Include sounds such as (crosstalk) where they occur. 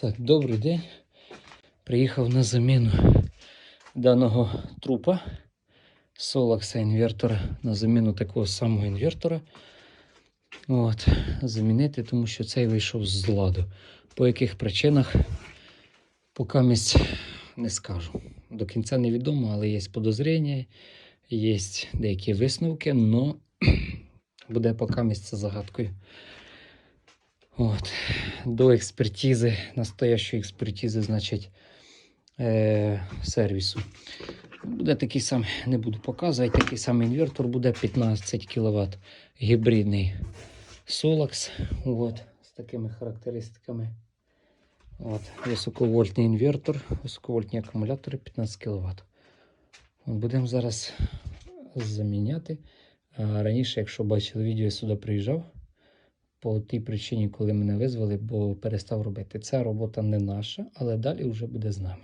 Так, добрий день. Приїхав на заміну даного трупа Solax інвертора на заміну такого самого інвертора. От, замінити, тому що цей вийшов з ладу. По яких причинах, поки місць не скажу. До кінця невідомо, але є подозріння, є деякі висновки, але (clears throat) буде поки місце загадкою. От. До експертизи, настоящої експертизи, значить, е, сервісу. Буде такий самий, не буду показувати, такий самий інвертор буде 15 кВт гібридний Solax. От, з такими характеристиками. От, високовольтний інвертор, високовольтні акумулятори 15 кВт. Будемо зараз заміняти. А раніше, якщо бачили відео, я сюди приїжджав по тій причині, коли мене визвали, бо перестав робити. Ця робота не наша, але далі вже буде з нами.